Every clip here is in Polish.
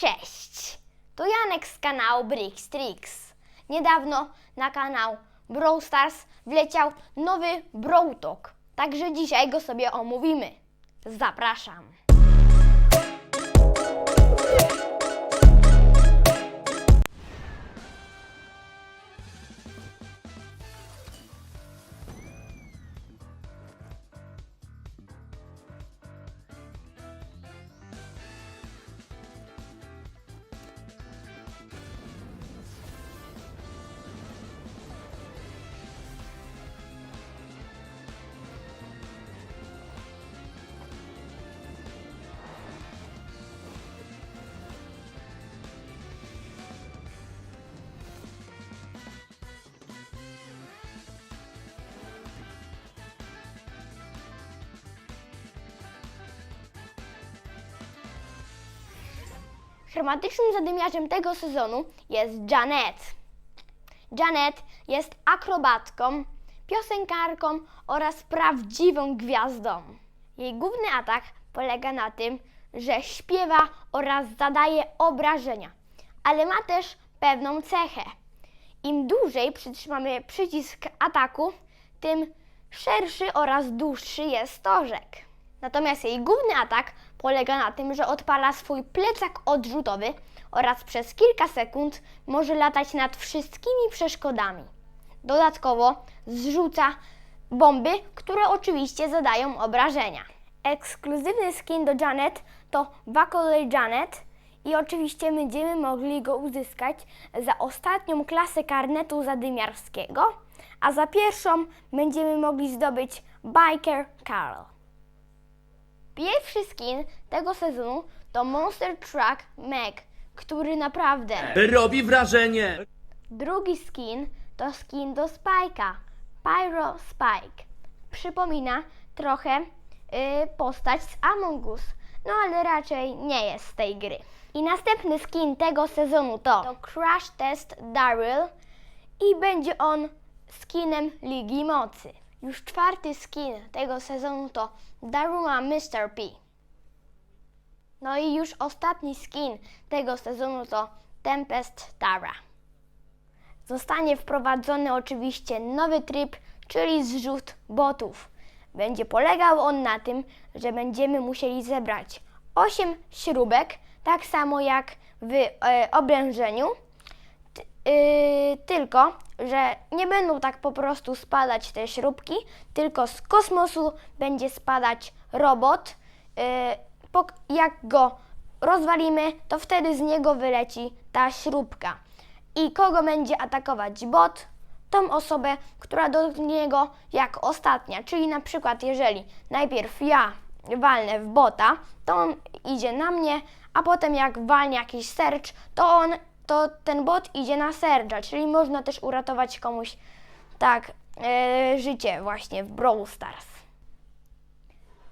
Cześć! To Janek z kanału Bricks Tricks. Niedawno na kanał Brawl Stars wleciał nowy Brawl Talk, także dzisiaj go sobie omówimy. Zapraszam! Chromatycznym zadymiarzem tego sezonu jest Janet. Janet jest akrobatką, piosenkarką oraz prawdziwą gwiazdą. Jej główny atak polega na tym, że śpiewa oraz zadaje obrażenia, ale ma też pewną cechę. Im dłużej przytrzymamy przycisk ataku, tym szerszy oraz dłuższy jest stożek. Natomiast jej główny atak polega na tym, że odpala swój plecak odrzutowy oraz przez kilka sekund może latać nad wszystkimi przeszkodami. Dodatkowo zrzuca bomby, które oczywiście zadają obrażenia. Ekskluzywny skin do Janet to Wacolay Janet i oczywiście będziemy mogli go uzyskać za ostatnią klasę karnetu zadymiarskiego, a za pierwszą będziemy mogli zdobyć Biker Carl. Pierwszy skin tego sezonu to Monster Truck Meg, który naprawdę. Robi wrażenie! Drugi skin to skin do Spike'a, Pyro Spike. Przypomina trochę y, postać z Among Us, no ale raczej nie jest z tej gry. I następny skin tego sezonu to, to Crash Test Daryl i będzie on skinem Ligi Mocy. Już czwarty skin tego sezonu to Daruma Mr. P. No i już ostatni skin tego sezonu to Tempest Tara. Zostanie wprowadzony oczywiście nowy tryb, czyli zrzut botów. Będzie polegał on na tym, że będziemy musieli zebrać 8 śrubek, tak samo jak w e, obrężeniu, T- yy, tylko, że nie będą tak po prostu spadać te śrubki, tylko z kosmosu będzie spadać robot. Pok- jak go rozwalimy, to wtedy z niego wyleci ta śrubka. I kogo będzie atakować bot? Tą osobę, która do niego jak ostatnia. Czyli na przykład, jeżeli najpierw ja walnę w bota, to on idzie na mnie, a potem jak walnie jakiś search, to on, to ten bot idzie na searcha. Czyli można też uratować komuś tak e, życie właśnie w Brawl Stars.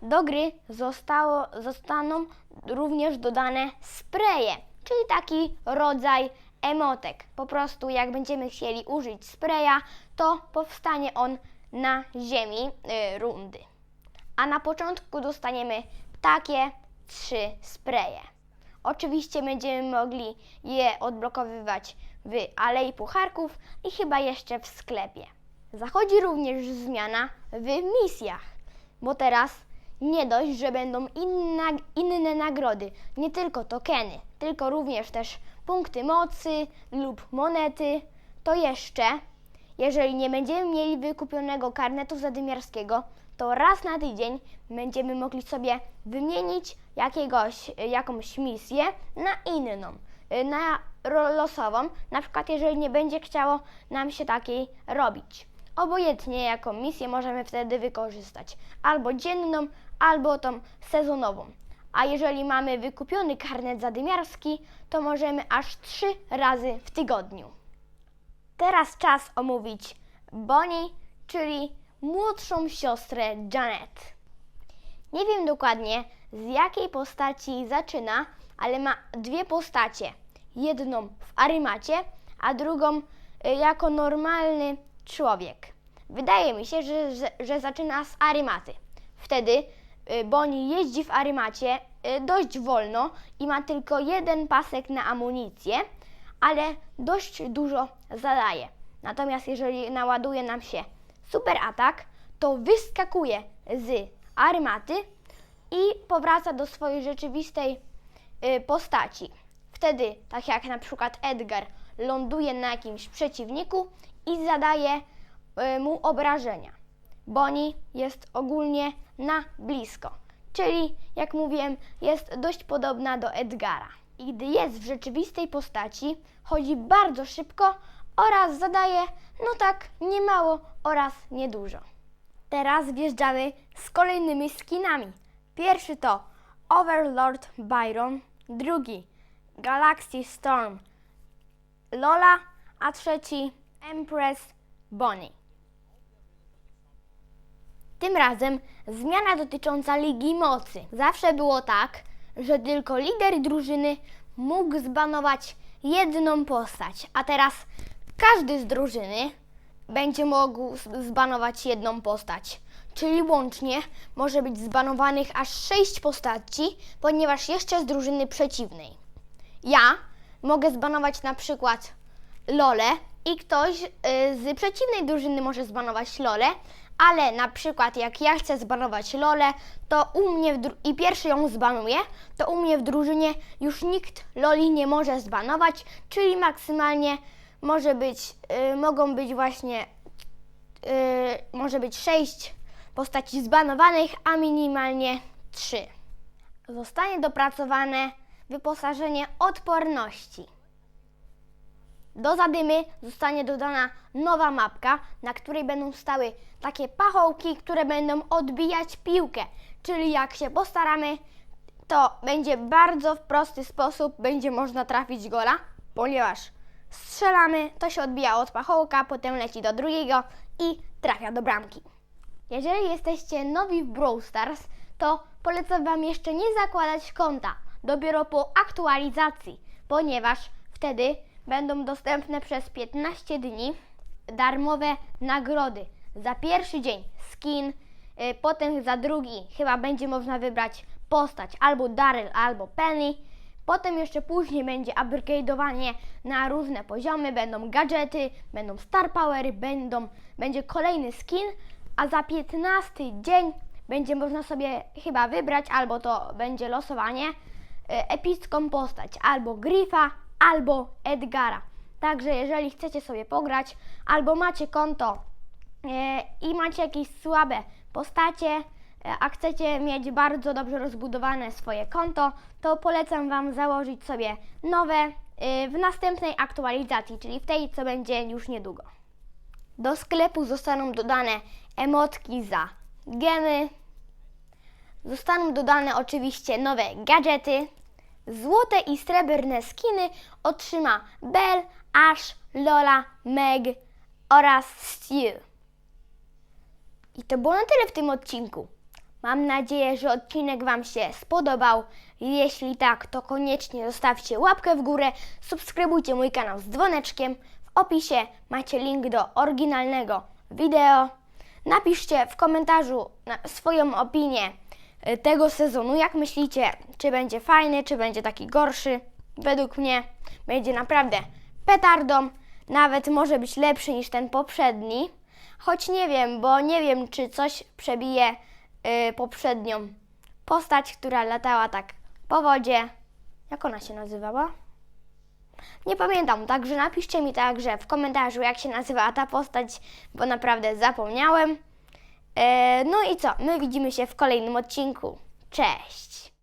Do gry zostało, zostaną również dodane spreje, czyli taki rodzaj emotek. Po prostu jak będziemy chcieli użyć spraya, to powstanie on na ziemi y, rundy. A na początku dostaniemy takie trzy spreje. Oczywiście będziemy mogli je odblokowywać w Alei Pucharków i chyba jeszcze w sklepie. Zachodzi również zmiana w misjach, bo teraz nie dość, że będą inna, inne nagrody, nie tylko tokeny, tylko również też punkty mocy lub monety, to jeszcze, jeżeli nie będziemy mieli wykupionego karnetu zadymiarskiego, to raz na tydzień będziemy mogli sobie wymienić jakiegoś, jakąś misję na inną, na ro- losową, na przykład jeżeli nie będzie chciało nam się takiej robić. Obojętnie jaką misję możemy wtedy wykorzystać. Albo dzienną, albo tą sezonową. A jeżeli mamy wykupiony karnet zadymiarski, to możemy aż trzy razy w tygodniu. Teraz czas omówić Bonnie, czyli młodszą siostrę Janet. Nie wiem dokładnie z jakiej postaci zaczyna, ale ma dwie postacie. Jedną w Arymacie, a drugą y, jako normalny człowiek. Wydaje mi się, że, że, zaczyna z Arymaty. Wtedy y, Bonnie jeździ w Arymacie y, dość wolno i ma tylko jeden pasek na amunicję, ale dość dużo zadaje. Natomiast jeżeli naładuje nam się super atak, to wyskakuje z Arymaty i powraca do swojej rzeczywistej y, postaci. Wtedy, tak jak na przykład Edgar, ląduje na jakimś przeciwniku i zadaje y, mu obrażenia. Bonnie jest ogólnie na blisko, czyli jak mówiłem, jest dość podobna do Edgara. I gdy jest w rzeczywistej postaci, chodzi bardzo szybko oraz zadaje, no tak, niemało oraz niedużo. Teraz wjeżdżamy z kolejnymi skinami. Pierwszy to Overlord Byron, drugi Galaxy Storm Lola, a trzeci Empress Bonnie. Tym razem zmiana dotycząca Ligi Mocy. Zawsze było tak, że tylko lider drużyny mógł zbanować jedną postać, a teraz każdy z drużyny będzie mógł zbanować jedną postać. Czyli łącznie może być zbanowanych aż sześć postaci, ponieważ jeszcze z drużyny przeciwnej. Ja mogę zbanować na przykład Lolę i ktoś y, z przeciwnej drużyny może zbanować Lolę, ale na przykład jak ja chcę zbanować Lolę, to u mnie i pierwszy ją zbanuję, to u mnie w drużynie już nikt Loli nie może zbanować, czyli maksymalnie może być, y, mogą być właśnie y, może być 6 postaci zbanowanych, a minimalnie 3. Zostanie dopracowane wyposażenie odporności. Do zadymy zostanie dodana nowa mapka, na której będą stały takie pachołki, które będą odbijać piłkę. Czyli jak się postaramy, to będzie bardzo w prosty sposób będzie można trafić gola, ponieważ strzelamy, to się odbija od pachołka, potem leci do drugiego i trafia do bramki. Jeżeli jesteście nowi w Brawl Stars, to polecam Wam jeszcze nie zakładać konta, dopiero po aktualizacji, ponieważ wtedy będą dostępne przez 15 dni darmowe nagrody. Za pierwszy dzień skin, y, potem za drugi chyba będzie można wybrać postać albo Daryl, albo Penny. Potem jeszcze później będzie upgrade'owanie na różne poziomy, będą gadżety, będą star powery, będą, będzie kolejny skin, a za 15 dzień będzie można sobie chyba wybrać, albo to będzie losowanie, e, epicką postać, albo Griffa, albo Edgara. Także jeżeli chcecie sobie pograć, albo macie konto e, i macie jakieś słabe postacie, e, a chcecie mieć bardzo dobrze rozbudowane swoje konto, to polecam Wam założyć sobie nowe w następnej aktualizacji, czyli w tej, co będzie już niedługo. Do sklepu zostaną dodane emotki za gemy, zostaną dodane oczywiście nowe gadżety, złote i srebrne skiny otrzyma Belle, Ash, Lola, Meg oraz Stu. I to było na tyle w tym odcinku. Mam nadzieję, że odcinek Wam się spodobał. Jeśli tak, to koniecznie zostawcie łapkę w górę, subskrybujcie mój kanał z dzwoneczkiem. Opisie macie link do oryginalnego wideo. Napiszcie w komentarzu swoją opinię y, tego sezonu. Jak myślicie, czy będzie fajny, czy będzie taki gorszy? Według mnie będzie naprawdę petardą. Nawet może być lepszy niż ten poprzedni. Choć nie wiem, bo nie wiem, czy coś przebije y, poprzednią postać, która latała tak po wodzie. Jak ona się nazywała? Nie pamiętam, także napiszcie mi także w komentarzu, jak się nazywała ta postać, bo naprawdę zapomniałem. E, no i co? My widzimy się w kolejnym odcinku. Cześć!